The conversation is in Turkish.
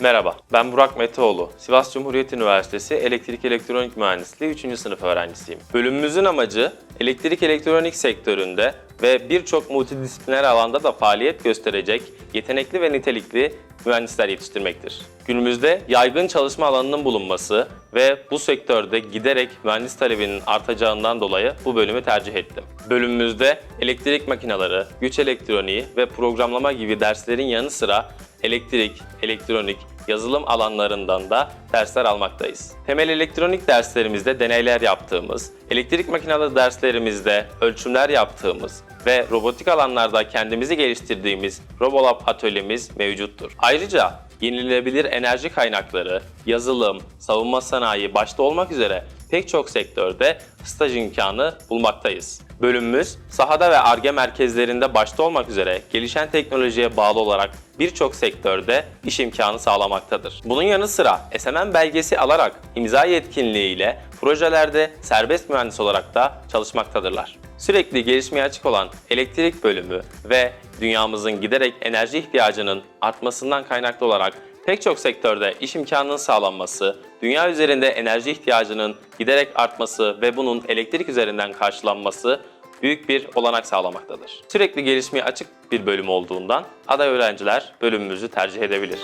Merhaba, ben Burak Meteoğlu. Sivas Cumhuriyet Üniversitesi Elektrik Elektronik Mühendisliği 3. sınıf öğrencisiyim. Bölümümüzün amacı elektrik elektronik sektöründe ve birçok multidisipliner alanda da faaliyet gösterecek yetenekli ve nitelikli mühendisler yetiştirmektir. Günümüzde yaygın çalışma alanının bulunması ve bu sektörde giderek mühendis talebinin artacağından dolayı bu bölümü tercih ettim. Bölümümüzde elektrik makineleri, güç elektroniği ve programlama gibi derslerin yanı sıra elektrik, elektronik, yazılım alanlarından da dersler almaktayız. Temel elektronik derslerimizde deneyler yaptığımız, elektrik makineleri derslerimizde ölçümler yaptığımız ve robotik alanlarda kendimizi geliştirdiğimiz Robolab atölyemiz mevcuttur. Ayrıca yenilenebilir enerji kaynakları, yazılım, savunma sanayi başta olmak üzere pek çok sektörde staj imkanı bulmaktayız. Bölümümüz sahada ve ARGE merkezlerinde başta olmak üzere gelişen teknolojiye bağlı olarak birçok sektörde iş imkanı sağlamaktadır. Bunun yanı sıra SMM belgesi alarak imza yetkinliğiyle projelerde serbest mühendis olarak da çalışmaktadırlar. Sürekli gelişmeye açık olan elektrik bölümü ve dünyamızın giderek enerji ihtiyacının artmasından kaynaklı olarak pek çok sektörde iş imkanının sağlanması, dünya üzerinde enerji ihtiyacının giderek artması ve bunun elektrik üzerinden karşılanması büyük bir olanak sağlamaktadır. Sürekli gelişmeye açık bir bölüm olduğundan aday öğrenciler bölümümüzü tercih edebilir.